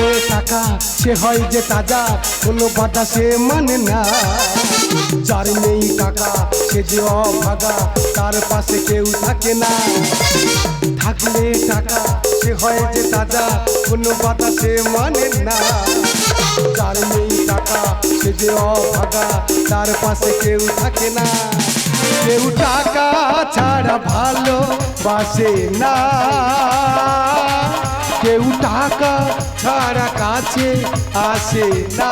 থাকলে টাকা, সে হয় যে তাজা, কোনো বাধা সে মানে না। যার নেই টাকা, সে যে অভাগা, তার পাশে কেউ থাকে না। থাকলে টাকা, সে হয় যে তাজা, কোনো বাধা সে মানে না। যার নেই টাকা, সে যে অভাগা, তার পাশে কেউ থাকে না। কেউ টাকা ছাড়া ভালো বাসে না। কেউ টাকা ছাড়া কাছে আসে না।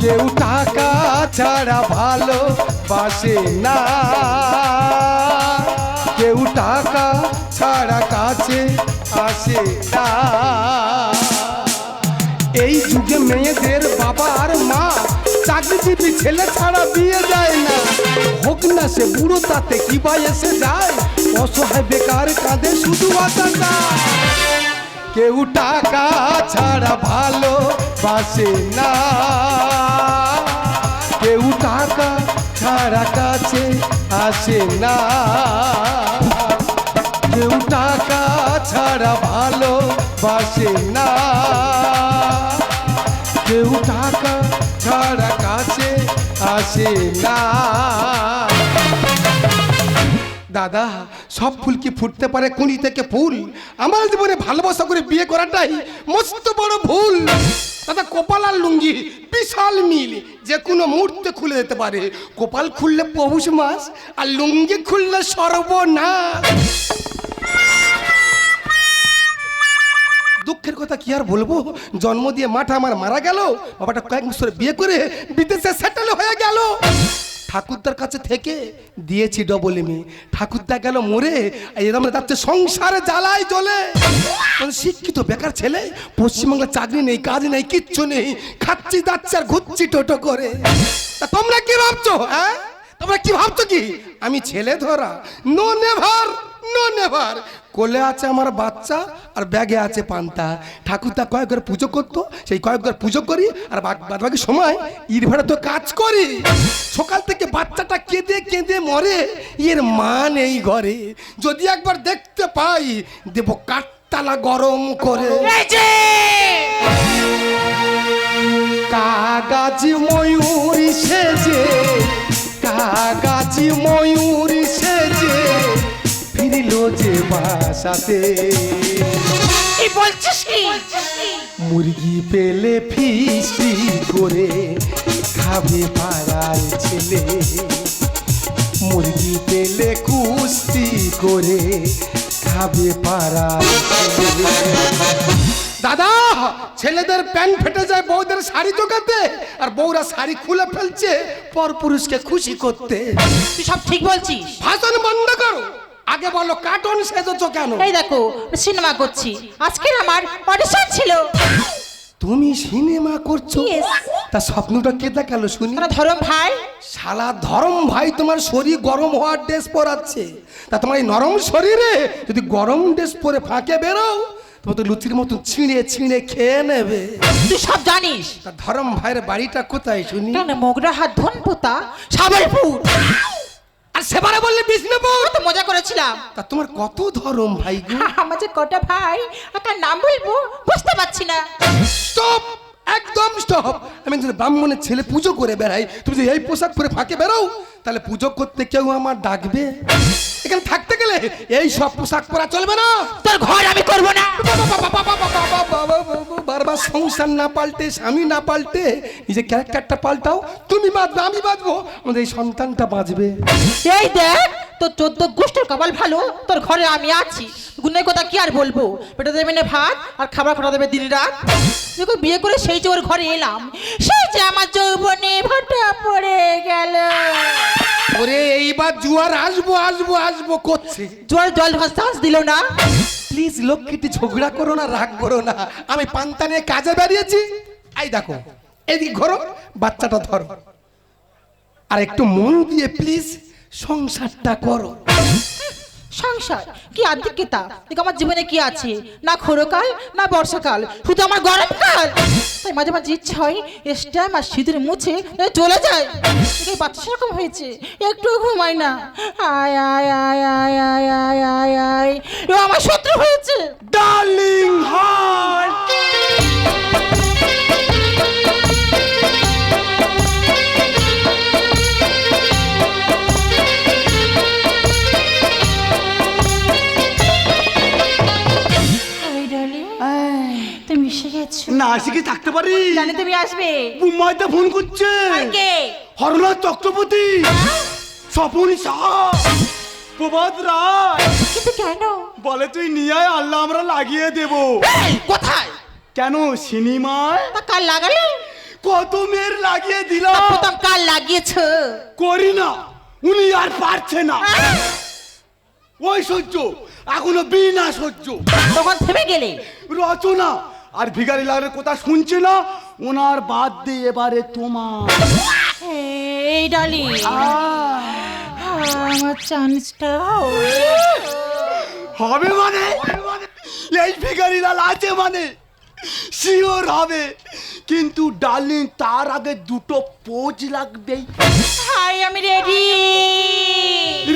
কেউ টাকা ছাড়া ভালো বাসে না। কেউ টাকা ছাড়া কাছে আসে না। এই যুগে মেয়েদের বাবা আর মা, চাকরিজীবী ছেলে ছাড়া বিয়ে যায় না। হোক না সে বুড়ো, তাতে কি বা এসে যায়? অসহায় বেকার কাঁদে শুধু বাতাসা কেউ টাকা ছাড়া ভালো বাসে না। কেউ টাকা ছাড়া কাছে আসে না। কেউ টাকা ছাড়া ভালো বাসে না। কেউ টাকা ছাড়া কাছে আসে না। দাদা, সব ফুল কি ফুটতে পারে কুড়ি থেকে ফুল? আমার জীবনে ভালোবাসা করে বিয়ে করাটাই মস্ত বড় ভুল। দাদা, কপাল আর লুঙ্গি বিশাল মিল। যে কোনো মুহূর্তে খুলে যেতে পারে। কপাল খুললে পৌষ মাস আর লুঙ্গি খুললে সর্বনাশ। দুঃখের কথা কি আর বলব? জন্ম দিয়ে মাঠা আমার মারা গেল, বাবাটা কয়েক বছর বিয়ে করে বিদেশে সেটেল হয়ে গেল। ঠাকুরদার কাছে থেকে দিয়েছি ডবল এমে ঠাকুরদা গেল মরে এরকম যাচ্ছে সংসারে জ্বালায় জ্বলে। মানে শিক্ষিত বেকার ছেলে পশ্চিমবাংলার চাকরি নেই, কাজ নেই, কিচ্ছু নেই, খাচ্ছি যাচ্ছে আর ঘুরছি টোটো করে। তা তোমরা কি ভাবছ হ্যাঁ? তোমরা কি ভাবছ কি? আমি ছেলে ধরা। নো নেভার নো নেভার কোলে আছে আমার বাচ্চা আর ব্যাগে আছে পান্তা। ঠাকুরদা কয়েকবার পুজো করতো সেই কয়েক কয়েকবার পুজো করি আর বাদ বাকি সময় ইট ভাড়া তো কাজ করি। সকাল থেকে বাচ্চাটা কেঁদে কেঁদে মরে এর মা নেই ঘরে। যদি একবার দেখতে পাই দেব কাঠতালা গরম করে। কাগাজি ময়ূরী সেজে কাগাজি ময়ূরী সেজে ফিরিল যে বাসাতে। বলছিস কি? মুরগি পেলে ফিস্টি করে খাবে পাড়ার ছেলে। মুরগি পেলে কুস্তি করে খাবে পাড়ার ছেলে। দাদা ছেলেদের প্যান্ট ফেটে যায় বউদের শাড়ি জোগাতে আর বউরা শাড়ি খুলে ফেলছে পর পুরুষকে খুশি করতে। তুই সব ঠিক বলছিস? ভাষণ বন্ধ করো। আগে বলো কার্টুন সেজেছো কেন? এই দেখো সিনেমা করছি। আজকের আমার অডিশন ছিল। তুমি সিনেমা করছ? তা স্বপ্নটা কে দেখাল শুনি? ধরম ভাই। শালা ধরম ভাই তোমার শরীর গরম হওয়ার ড্রেস পরাচ্ছে। তা তোমার এই নরম শরীরে যদি গরম ড্রেস পরে ফাঁকে বেরো তোমার তো লুচির মতো ছিঁড়ে ছিঁড়ে খেয়ে নেবে। তুই সব জানিস? তা ধরম ভাইয়ের বাড়িটা কোথায় শুনি? কেন মোগরা হাত ধন পোতা সাবলপুর আর সেবারে বললে বিষ্ণুপুর তো মজা করেছিলাম। তা তোমার কত ধরম ভাই গো? আমার যে কটা ভাই একটা নাম বলব বুঝতে পারছি না। স্টপ! একদম স্টপ! আমি যদি ব্রাহ্মণের ছেলে পুজো করে বেড়াই। তুমি যদি এই পোশাক পরে ফাঁকে বেরো তাহলে পুজো করতে কেউ আমার ডাকবে। এখানে থাকতে গেলে এই সব পোশাক পরা চলবে না। তোর ঘর আমি করব না। বারবার সংসার না পাল্টে স্বামী না পাল্টে নিজের ক্যারেক্টারটা পাল্টাও তুমি বাঁচবে আমি বাঁচবো আমাদের এই সন্তানটা বাঁচবে। এই দেখ তোর চোদ্দ গোষ্ঠীর কপাল ভালো তোর ঘরে আমি আছি। গুণের কথা কি আর বলব? পেটে দেবে না ভাত আর খাবার খাওয়া দেবে দিন রাত। যখন বিয়ে করে সেই যে ওর ঘরে এলাম সেই যে আমার যৌবনে ভাটা পড়ে গেল। ওরে এইবার জুয়ার আসব আসব আসব করছে। জল জল ভাস দিল না। প্লিজ লক্ষ্মীটি ঝগড়া করো না, রাগ করো না। আমি পান্তা নিয়ে কাজে বেরিয়েছি। এই দেখো, এদিক ঘরো, বাচ্চাটা ধরো। আর একটু মন দিয়ে প্লিজ সংসারটা করো। সংসার কি আধিক্যতা দেখ আমার জীবনে কি আছে? না খরকাল না বর্ষাকাল, শুধু আমার গরমকাল। তাই মাঝে মাঝে ইচ্ছা হয় স্ট্যাম আর সিঁদুর মুছে চলে যায় দেখে বাচ্চা সেরকম হয়েছে একটু ঘুমাই না। আয় আয় আয় আয় আয় আয় আয় আয় ও আমার শত্রু হয়েছে। ডার্লিং হাই না আসি কি থাকতে পারি? জানি তুমি আসবে। বুম্মাইতে ফোন করছে। হরনাথ চক্রবর্তী। স্বপন সাহা প্রভাত রায়। কিন্তু কেন? বলে তুই নিয়ে আয় আল্লাহ আমরা লাগিয়ে দেব। কোথায়? কেন সিনেমায়? তা কাল লাগালে? কত মেয়ের লাগিয়ে দিলাম। প্রথম কাল লাগিয়েছো? করি না উনি আর পারছে না। ওই সহ্য এখনও বিনা সহ্য। তখন থেমে গেলে? রচনা আর ভিখারি লালের কথা শুনছে না? ওনার বাদ দিয়ে এবারে তোমার। এই ডালি। আমার চান্সটা হবে মানে? এই ভিখারি লাল আছে মানে? শিওর হবে। কিন্তু ডার্লিং তার আগে দুটো পোজ লাগবে হাই আমি রেডি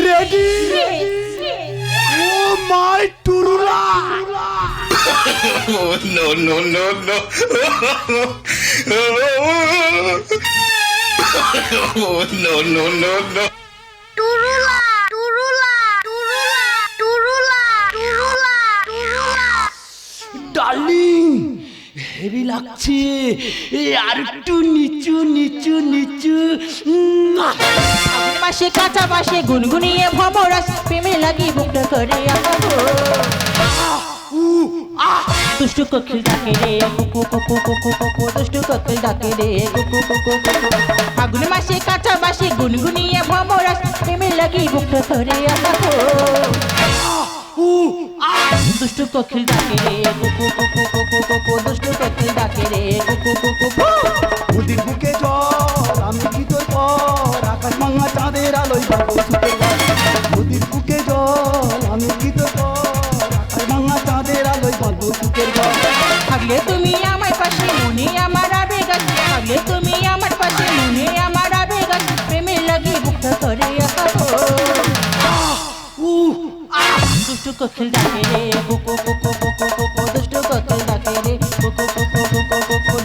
রেডি ও মাই টুরুলা! Oh, no, no, no, no. oh, no, no, no, no. Turula, turula, turula, turula, turula, turula. Darling heavy লাগছে আর একটু নিচু নিচু নিচু মাসে কাঁচা বাসে গুনগুনিয়ে ভমরাস প্রেমে লাগি বুকটা করে আহ! দুষ্টু কোকিল ডাকে রে কুকু কুকু কুকু কুকু দুষ্টু কোকিল ডাকে রে কুকু কুকু কুকু ফাগুন মাসে কাঁচা বাসে গুনগুনিয়ে ভমরাস প্রেমে লাগি বুকটা উ, আহ! দুষ্টু কোকিল ডাকে রে কুকু কুকু কুকু কুকু দুষ্টু কোকিল ডাকে রে কুকু কুকু কুকু নদীর বুকে জল আমি কি তোর পর আকাশ ভাঙা চাঁদের আলোয় বাবু ডাকে রে দুষ্টু ডাকে রে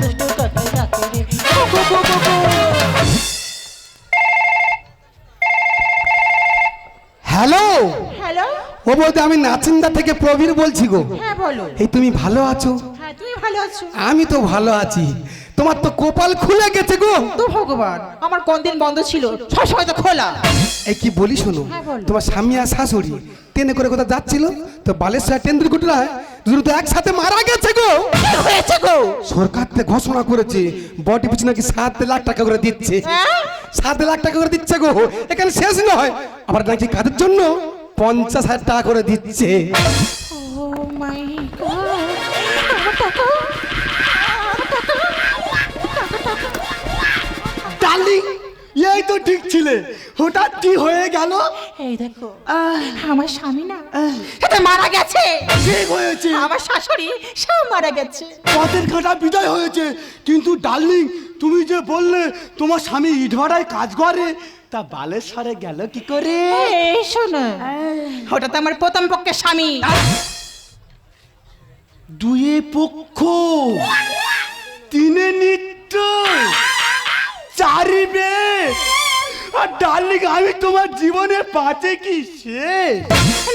দুষ্টু ডাকে রে হ্যালো হ্যালো ও বলতে আমি নাচিন্দা থেকে প্রবীর বলছি গো হ্যাঁ বলো এই তুমি ভালো আছো হ্যাঁ তুমি ভালো আছো আমি তো ভালো আছি তোমার তো কপাল খুলে গেছে গো তো ভগবান আমার কোন দিন বন্ধ ছিল সবসময় তো খোলা এই কি বলি শোনো হ্যাঁ, তোমার স্বামী আর শাশুড়ি ট্রেনে করে কোথাও যাচ্ছিল তো বালেশ্বর টেন্ডুরকুটরা দুটো তো একসাথে মারা গেছে গো। হয়েছে গো। সরকার থেকে ঘোষণা করেছে বডি পিছু নাকি সাত লাখ টাকা করে দিচ্ছে। হ্যাঁ? সাত লাখ টাকা করে দিচ্ছে গো এখানে শেষ নয় আবার নাকি কাজের জন্য পঞ্চাশ হাজার টাকা করে দিচ্ছে। ডার্লিং এই তো ঠিক ছিলে। হঠাৎ কি হয়ে গেল? এই দেখো আমার স্বামী না সেটা মারা গেছে। ঠিক হয়েছে। আমার শাশুড়ি সব মারা গেছে। পথের ঘাটা বিদায় হয়েছে। কিন্তু ডার্লিং তুমি যে বললে তোমার স্বামী ইটভাটায় কাজ করে তা বালেশ্বরে গেল কি করে? এই শোনো তো আমার প্রথম পক্ষের স্বামী। দুয়ে পক্ষ তিনে নিত্য। চারি বে আর ডার্লিং আমি তোমার জীবনে পাঁচে কি শেষ?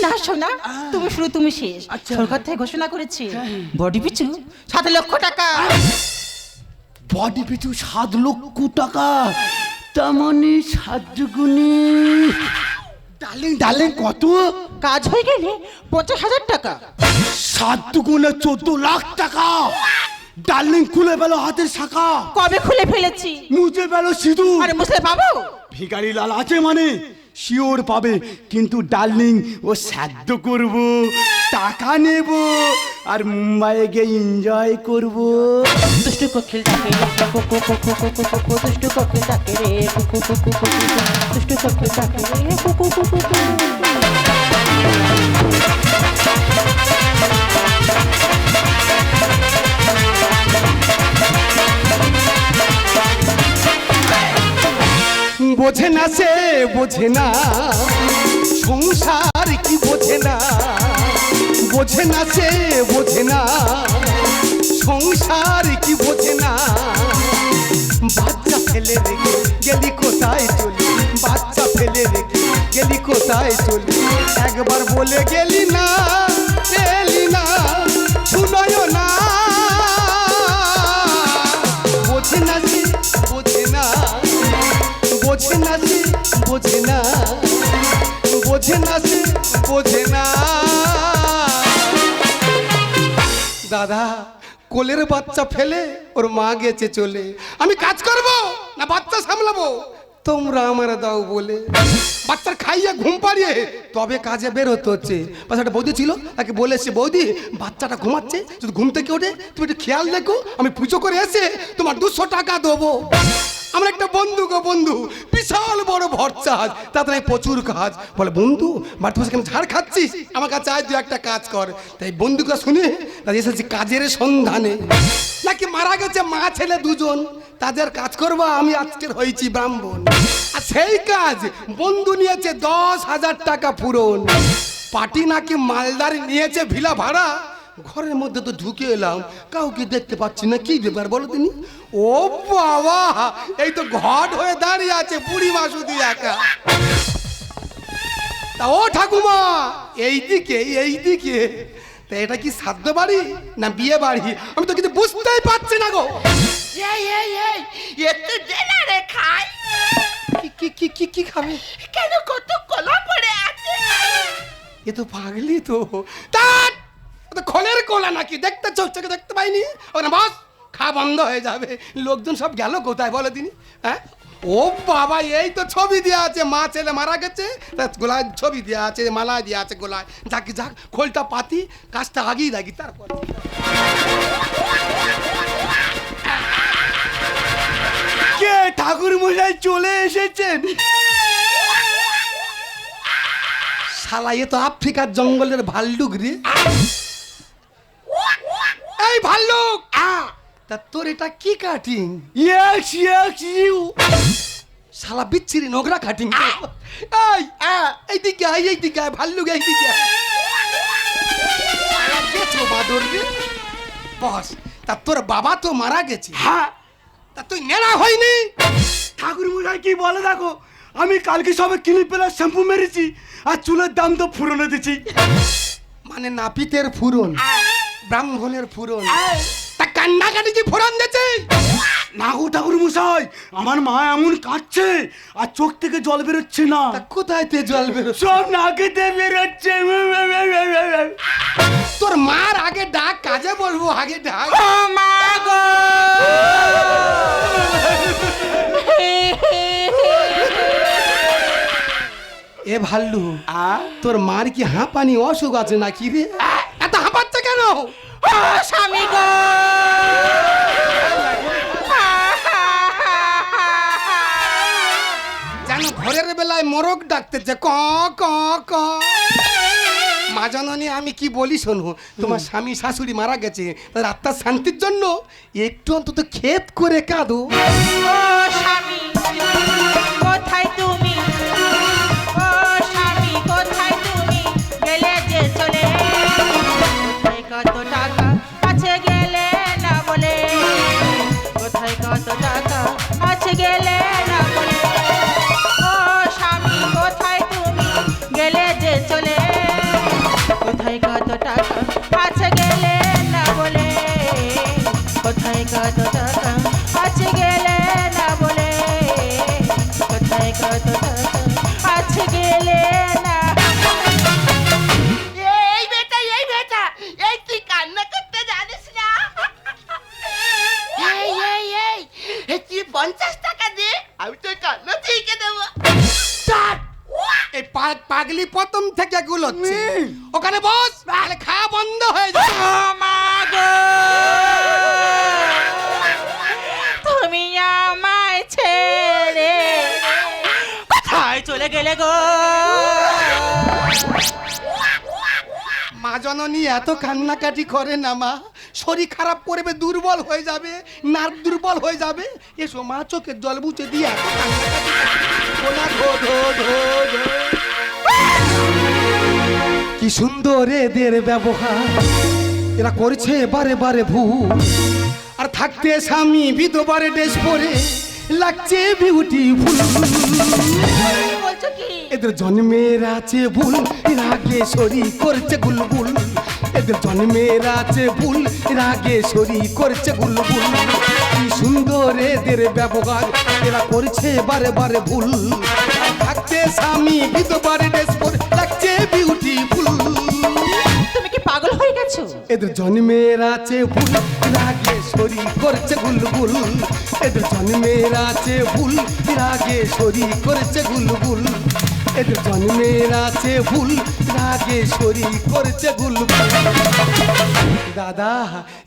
না শোনা তুমি শুরু তুমি শেষ। আচ্ছা। সরকার থেকে ঘোষণা করেছে বডি পিছু সাত লক্ষ টাকা। বডি পিছু সাত লক্ষ টাকা? তার মানে সাত দুগুণে ডার্লিং ডার্লিং কত? কাজ হয়ে গেলে পঞ্চাশ হাজার টাকা। সাত দুগুণে চোদ্দ লাখ টাকা। ডার্লিং খুলে পেল হাতের শাখা কবে খুলে ফেলেছি মুছে পেল সিঁদুর আরে মুসলে পাবো ভিখারি লাল আছে মানে শিওর পাবে কিন্তু ডার্লিং ও সাধ্য করব টাকা নেব আর মুম্বাইয়ে গিয়ে এনজয় করব দুষ্টু কোকিল ডাকে রে কুকু কুকু কুকু কুকু দুষ্টু কোকিল ডাকে রে কুকু কুকু কুকু দুষ্টু কোকিল ডাকে রে কুকু কুকু কুকু বোঝে না সে, বোঝে না। সংসার কি বোঝে না? বোঝে না সে, বোঝে না। সংসার কি বোঝে না? বাচ্চা ফেলে রেখে গেলি কোথায় চলি? বাচ্চা ফেলে রেখে গেলি কোথায় চলি? একবার বলে গেলি না, পেলি না শুনয় না। বোঝে না সে, বোঝে না। বোঝে না সে, বোঝে না। বোঝে না সে, বোঝে না। দাদা, কোলের বাচ্চা ফেলে ওর মা গেছে চলে। আমি কাজ করব না বাচ্চা সামলাবো? তোমরা আমার দাও বলে। বাচ্চার খাইয়ে ঘুম পাড়িয়ে তবে কাজে বের হতে হচ্ছে। পাশে একটা বৌদি ছিল, তাকে বলেছে, বৌদি, বাচ্চাটা ঘুমাচ্ছে, যদি ঘুম থেকে ওঠে, তুমি একটু খেয়াল দেখো, আমি পুজো করে এসে তোমার দুশো টাকা দেবো। আমার একটা বন্ধু গো বন্ধু, বিশাল বড় ভরচাজ তাতে নাকি প্রচুর কাজ। বলে, বন্ধু মাঠে বসে কেন ঝাড় খাচ্ছিস? আমার কাছে আয় তুই একটা কাজ কর। তাই বন্ধুকে শুনে তাই এসেছি কাজের সন্ধানে। নাকি মারা গেছে মা, ছেলে দুজন? তাদের কাজ করব, আমি আজকের হয়েছি ব্রাহ্মণ। আর সেই কাজ বন্ধু নিয়েছে দশ হাজার টাকা পূরণ। পার্টি নাকি মালদারি নিয়েছে ভিলা ভাড়া? ঘরের মধ্যে তো ঢুকে এলাম, কাউকে দেখতে পাচ্ছি না, কি ব্যাপার বলো তিনি? ও বাবা, এই তো ঘট হয়ে দাঁড়িয়ে আছে বুড়ি শুধু একা। তা ও ঠাকুমা এই দিকে এই দিকে তা এটা কি সাধ্য বাড়ি না বিয়ে বাড়ি আমি তো কিছু বুঝতেই পারছি না গো। এই এই এই একটু দে রে খাই কি কি কি কি কি খাবে কেন কত কলা পড়ে আছে এ তো পাগলি তো তার ও তো খলের কোলা নাকি দেখতে দেখতে পাইনি ওখানে বস খা বন্ধ হয়ে যাবে লোকজন সব গেল কোথায় বলে তিনি হ্যাঁ ও বাবা এই তো ছবি দেওয়া আছে মা ছেলে মারা গেছে গোলায় ছবি দেওয়া আছে মালায় দেওয়া আছে গোলায় যাক যাক খোলটা পাতি কাজটা আগেই রাখি তারপর ঠাকুর মশাই চলে এসেছেন। শালা এ তো আফ্রিকার জঙ্গলের ভাল্লুক রে। এই ভাল্লুক! তা তোর এটা কি কাটিং ইয়েস ইয়েস ইউ শালা বিচ্ছিরি নোংরা কাটিং এই এইদিকে আয় এইদিকে আয় ভাল্লুক এইদিকে বাদর রে। বস তা তোর বাবা তো মারা গেছে। হ্যাঁ। তা তুই নেড়া হয়নি? ঠাকুর মশাই কি বলে দেখো? আমি কালকে সবে কিনে পেলে শ্যাম্পু মেরেছি আর চুলের দাম তো ফুরনে দিচ্ছি মানে নাপিতের ফুরন ব্রাহ্মণের ফুরন। তা কান্নাকাটি কি ফুরন দিয়েছে না গো ঠাকুর মশাই আমার মা এমন কাঁদছে আর চোখ থেকে জল বেরোচ্ছে না। কোথায় তে জল বেরো সব নাকেতে বেরোচ্ছে। তোর মার আগে ডাক কাজে বলব আগে ডাক। এ ভাল্লু তোর মার কি হাঁপানি অসুখ আছে নাকি রে? এত হাঁপাচ্ছে কেন? স্বামী গো! ভোরের বেলায় মোরগ ডাকতেছে ক ক ক। মা জননী আমি কি বলি শোনো তোমার স্বামী শাশুড়ি মারা গেছে তার আত্মার শান্তির জন্য একটু অন্তত ক্ষেত করে কাঁদো। ও স্বামী কোথায় টাকা গেলে না বলে? কোথায় কত টাকা গেলে না বলে? কোথায় এই বেটা এই বেটা কান্না করতে জানিস না? এই পঞ্চাশ টাকা দে, আমি তোর কান্না থেকে দেবো। এই পাগলি প্রথম থেকে গুলোচ্ছে। ওখানে বস তাহলে খাওয়া বন্ধ হয়ে যাবে। তুমি আমায় ছেড়ে কোথায় চলে গেলে গো? মা জননী এত কান্নাকাটি করে না মা। শরীর খারাপ করবে দুর্বল হয়ে যাবে নার্ভ দুর্বল হয়ে যাবে। এসো মা চোখের জল বুঝে দিয়ে কি সুন্দর এদের ব্যবহার। এরা করছে বারে বারে ভুল। আর থাকতে স্বামী বিধবারে ড্রেস পরে লাগছে বিউটিফুল এদের জন্মের আছে ভুল এর আগে সরি করছে গুলগুল। জন্মের আছে ভুল, রাগে সরি করছে ভুল কি সুন্দর এদের ব্যবহার, এরা করছে বারে বারে ভুল। থাকতে স্বামী বিধবার ড্রেস পরে এদের জন্মের আছে ভুল রাগে শরীর করছে গুলগুল। এদের জন্মের আছে ভুল রাগে শরীর করছে গুলগুল। এদের জন্মের আছে ভুল রাগে শরীর করছে গুলগুল। দাদা,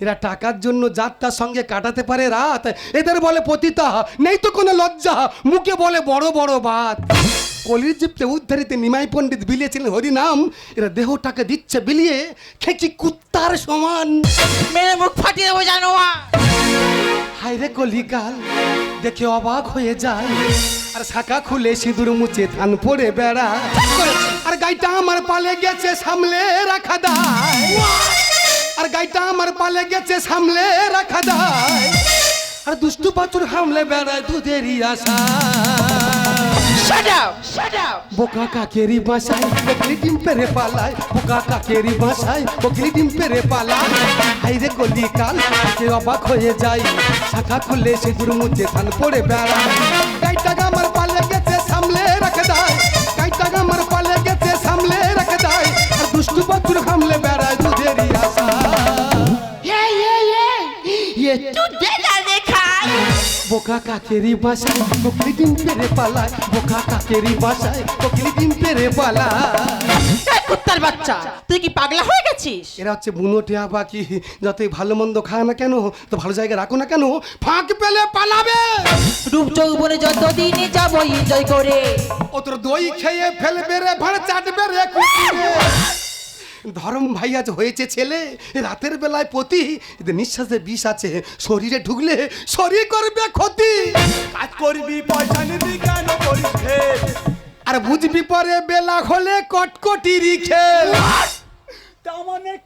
এরা টাকার জন্য যাত্রার সঙ্গে কাটাতে পারে রাত। এদের বলে পতিতা, নেই তো কোনো লজ্জা। মুখে বলে বড় বড় বাত। কলির জীবতে উদ্ধারিতে নিমাই পণ্ডিত বিলিয়েছিলেন হরিনাম। এরা দেহটাকে দিচ্ছে বিলিয়ে খেঁচি কুত্তার সমান। মেরে মুখ ফাটিয়ে দেবো জানো হায় রে কলিকাল দেখে অবাক হয়ে যায় আর শাখা খুলে সিঁদুর মুছে ধান পড়ে বেড়া। আর গাইটা আমার পালে গেছে সামলে রাখা দায়। আর গাইটা আমার পালে গেছে সামলে রাখা দায়। আর দুষ্টু বাছুর হামলে বেড়ায় দুধেরই আশা বোকা কাকেরি বাসায় বকলি ডিম পেরে পালায়। বোকা কাকেরি বাসায় বকলি ডিম পেরে পালায়। হাই রে গলি কাল কে অবাক হয়ে যায়? শাখা খুলে গুরু মুছে ধান পড়ে বেড়ায়। গাইটা গামার পালে বোকা কাকেরি বাসায় বকলি ডিম পেরে পালায় বোকা কাকেরি বাসায় বকলি ডিম পেরে পালায়। এই কুত্তার বাচ্চা তুই কি পাগলা হয়ে গেছিস? এরা হচ্ছে বুনো টিয়া পাখি যতই ভালো মন্দ খায় না কেন তো ভালো জায়গায় রাখো না কেন ফাঁক পেলে পালাবে। রূপ যৌবনে যতদিনই যাব এনজয় করে। ও তোর দই খেয়ে ফেলবে রে ভাড় চাটবে রে কুকুরে। ধরম ভাই আজ হয়েছে ছেলে রাতের বেলায় পতি নিঃশ্বাসে বিষ আছে শরীরে ঢুকলে শরীর করবে ক্ষতি। কাজ করবি পয়সা নিবি কেন করিস আর বুঝবি পরে বেলা হলে কটকটি মানে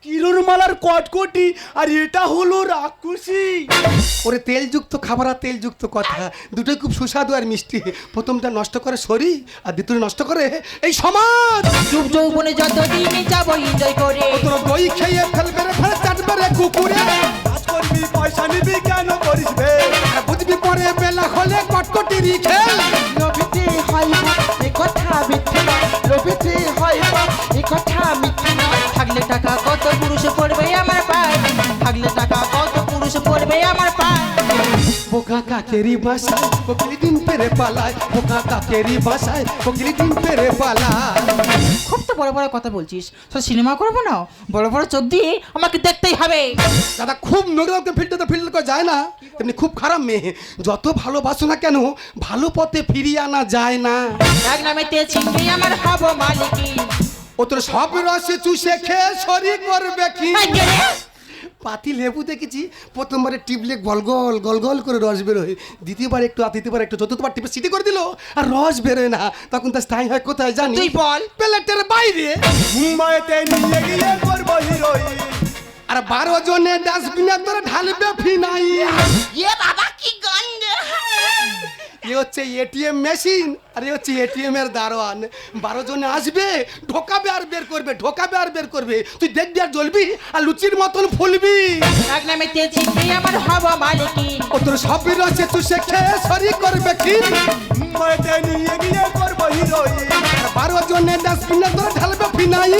কিলোর মালার কটকটি আর এটা হলো রাক্ষসী। ওরে তেলযুক্ত খাবার আর তেলযুক্ত কথা দুটোই খুব সুস্বাদু আর মিষ্টি। প্রথমটা নষ্ট করে শরীর আর দ্বিতীয় নষ্ট করে এই সমাজ। রূপ যৌবনে যতদিনই যাব এনজয় করে। ও তোর দই খেয়ে ফেলবে রে ফেলে চাটবে রে কুকুরে। কাজ করবি পয়সা নিবি কেন করিস? আর বুঝবি পরে বেলা হলে কটকটি রিখে রবিতে হয় এ কথা মিথ্যে রবিতে হয় এ কথা টাকা কত পুরুষ পড়বে আমার পায়? থাকলে টাকা কত পুরুষ পড়বে আমার পায়? বোকা কাকেরি বাসায় কোকিলি ডিম পেরে পালায়। বোকা কাকেরি বাসায় কোকিলি ডিম পেরে পালায়। খুব তো বড় বড় কথা বলছিস। তো সিনেমা করব না? বড় বড় চোখ দিয়ে আমাকে দেখতেই হবে। দাদা খুব নোংরাকে ফিল্টার ফিল্টার করে যায় না। তেমনি খুব খারাপ মেয়ে। যত ভালোবাসো না কেন ভালো পথে ফিরিয়ে আনা যায় না। এক নামেতে চিনবি আমার হব মালিকি। ও তোর সব রসে চুষে খেয়ে শরীর করবে কি? পাতি লেবু দেখেছি প্রথমবারে টিপলে গল গল গল গল করে রস বেরোয় দ্বিতীয়বার একটু আর তৃতীয়বার একটু চতুর্থবার টিপে সিটি করে দিল আর রস বেরোয় না। তখন তার স্থায়ী হয় কোথায় জানি? তুই বল। প্লেটের বাইরে। মুম্বাইতে নিয়ে গিয়ে করব হিরোইন। আর বারো জনে ডাস্টবিনে তোরা ঢালবে ফিনাই এ বাবা কি গন্ধ। এ হচ্ছে এটিএম মেশিন আর এ হচ্ছে এটিএম এর দারোয়ান। বারো জনে আসবে ঢোকাবে আর বের করবে ঢোকাবে আর বের করবে। তুই দেখবি আর জ্বলবি আর লুচির মতন ফুলবি। এক নামেতে চিনবি আমার হব মালিকি ও তোর সব রসে চুষে খেয়ে শরীর করবে কি? বারো জনে ডাস্টবিনে তোরা ঢালবে ফিনাই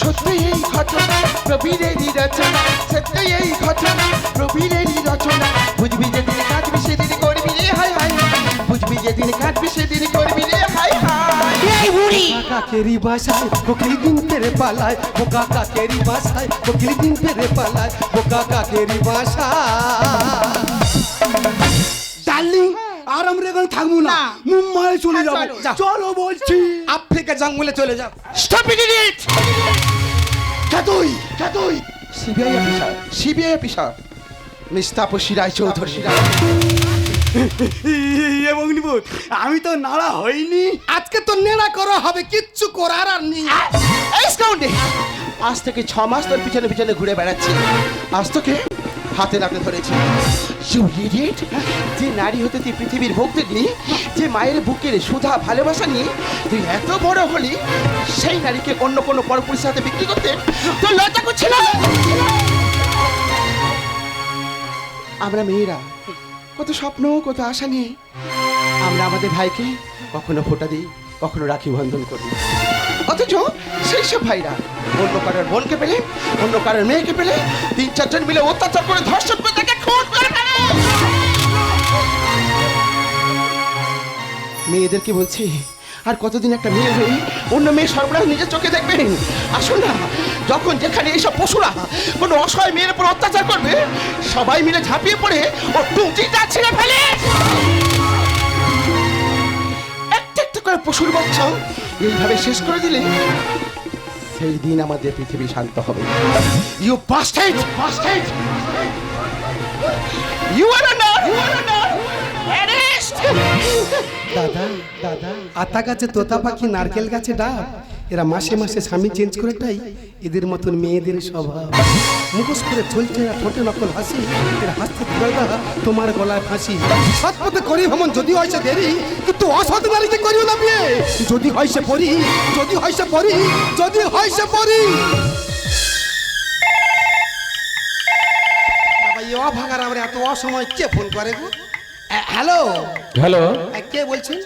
সত্য এই ঘটনা প্রবীরেরই রচনা সত্য এই ঘটনা প্রবীরেরই যেদিন কাটবি সেদিন করবি রে হাই হাই। এই বুড়ি। কাকেরি বাসায় কোকিলি দিন পেরে পালায়। বোকা কাকেরি বাসায় কোকিলি দিন পেরে পালায়। বোকা কাকেরি বাসায়। ডার্লিং আর আমরা এখানে থাকব না। না। মুম্বাই চলে যাব। চলো। চলো বলছি। আফ্রিকা জঙ্গলে চলে যাও। স্টপ ইট কেতই কেতই CBI officer CBI officer miss Tapasi Roy Chowdhury. নিবোধ আমি তো নাড়া হইনি। আজকে তো নেড়া করা হবে, কিচ্ছু করার আর নেই। আজ থেকে ছ মাস তোর পিছনে পিছনে ঘুরে বেড়াচ্ছি। আজ তোকে হাতে নাতে ধরেছি! যে নারী হতে তুই পৃথিবীর ভক্তি নি যে মায়ের বুকের সুধা ভালোবাসা নিয়ে তুই এত বড় হলি, সেই নারীকে অন্য কোনো পরপুরুষের সাথে বিক্রি করতে তোর লজ্জা করছে না? আমরা মেয়েরা কত স্বপ্ন, কত আশা নিয়ে। আমরা আমাদের ভাইকে কখনো ফোঁটা দিই, কখনো রাখি বন্ধন করি। অথচ সেই সব ভাইরা অন্য কারোর বোনকে পেলে, অন্য কারোর মেয়েকে পেলে তিন চারজন মিলে অত্যাচার করে ধর্ষণ করে তাকে খুন করে মেয়েদেরকে বলছি, আর কতদিন একটা মেয়ে হয়ে অন্য মেয়ে সর্বনাশ নিজের চোখে দেখবেন? আসুন না যখন যেখানে এইসব পশুরা কোনো অসহায় মেয়ের উপর অত্যাচার করবে, সবাই মিলে ঝাঁপিয়ে পড়ে ও টুটিটা ছিঁড়ে ফেলে। একটা করে পশুর বাচ্চা এইভাবে শেষ করে দিলে সেই দিন আমাদের পৃথিবী শান্ত হবে। You busted busted you are under arrest দাদা দাদা, আতা গাছে তোতা পাখি, নারকেল গাছে ডাব। এরা মাসে মাসে স্বামী চেঞ্জ করে তাই এদের মতন মেয়েদের স্বভাব। মুখোশ করে চলছে এরা ঠোঁটে নকল হাসি। এরা হাসতে দাদা তোমার গলায় ফাঁসি। সৎ পথে করি ভ্রমণ যদি হয় সে দেরি কিন্তু অসৎ নারীকে করিও না বিয়ে। যদি হয় সে পরি যদি হয় সে পরি যদি হয় সে পরি। বাবা এই অভাগার আমরা এত অসময় কে ফোন করে গো? হ্যালো হ্যালো কে বলছেন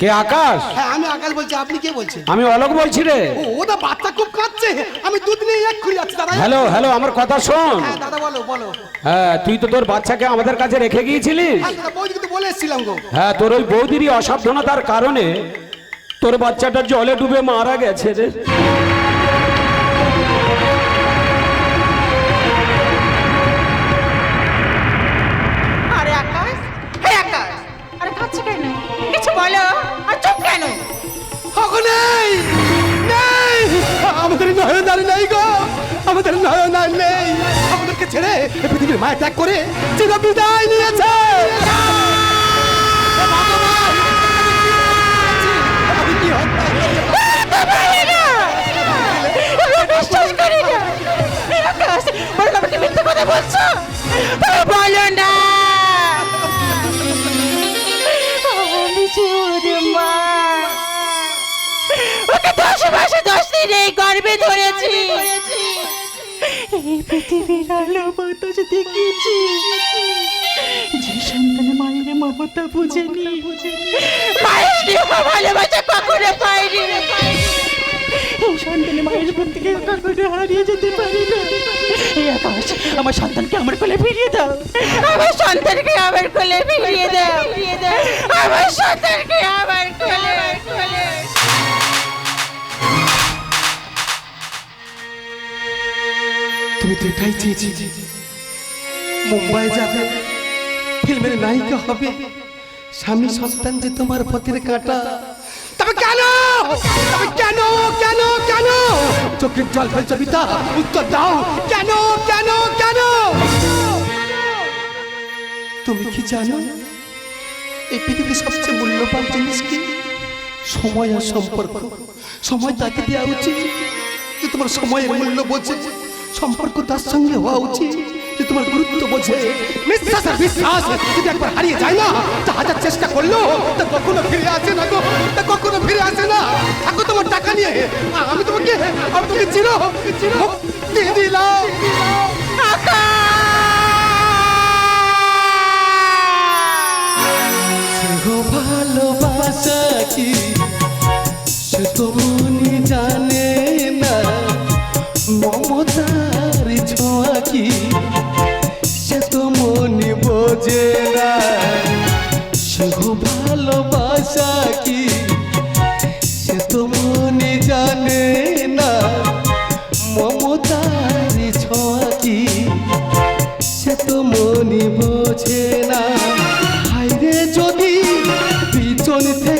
কে আকাশ? হ্যাঁ আমি আকাশ বলছি আপনি কে বলছেন? আমি অলোক বলছি রে। ও ওটা বাচ্চা খুব কাঁদছে। আমি দুধ নিয়ে এক্ষুনি যাচ্ছি দাদা। হ্যালো হ্যালো আমার কথা শোন। হ্যাঁ দাদা বলো বলো। হ্যাঁ তুই তো তোর বাচ্চাকে আমাদের কাছে রেখে গিয়েছিলিস। হ্যাঁ দাদা বৌদিকে তো বলে এসেছিলাম গো। হ্যাঁ তোর ওই বৌদিরই অসাবধানতার কারণে তোর বাচ্চাটা জলে ডুবে মারা গেছে রে। নেই নেই। আমাদের নয়নার নেই গো, আমাদের নয়নার নেই। আমাদেরকে ছেড়ে পৃথিবীর মায়া ত্যাগ করে চির বিদায় নিয়েছে। বলো না। দশ মাসে দশ দিন এই গর্বে ধরেছি। এই পৃথিবীর আলো বাতাস দেখেছি যে সন্তান মায়ের মমতা বুঝেনি। মায়ের স্নেহ ভালোবাসা কখনো পায়নি এই সন্তান মায়ের বুক থেকে কখনো হারিয়ে যেতে পারে না। এই আকাশ আমার সন্তানকে আমার কোলে ফিরিয়ে দাও। আমার সন্তানকে আমার কোলে ফিরিয়ে দাও। আমার সন্তানকে আমার কোলে কোলে তুমি তো এটাই চেয়েছি। মুম্বাই যাবে, ফিল্মের নায়িকা হবে। স্বামী সন্তান যে তোমার পথের কাটা, তবে কেন? কেন কেন কেন? চোখের জল উত্তর দাও। কেন কেন কেন? তুমি কি জানো, এই পৃথিবীর সবচেয়ে মূল্যবান জিনিস কি? সময় আর সম্পর্ক। সময় তাকে দেওয়া উচিত যে তোমার সময়ের মূল্য বোঝে। সম্পর্ক তার সঙ্গে হওয়া উচিত যে তোমার গুরুত্ব বোঝে। বিশ্বাস আর বিশ্বাস যদি একবার হারিয়ে যায় না, তা হাজার চেষ্টা করল তা কখনো ফিরে আসে না গো, তা কখনো ফিরে আসে না। থাকো তোমার টাকা নিয়ে আমি তোমাকে আমি তোমাকে চিনো চিনো দিয়ে দিলাম। ভালোবাসা কি? সে তো মনে জানে মমতার ছোঁয়া কি? সে তো মনে বোঝে না। সে ভালোবাসা কি? সে তো মনে জানে না। মমতার ছোঁয়া কি? সে তো মনে বোঝে না। হাইরে যদি পিছন থেকে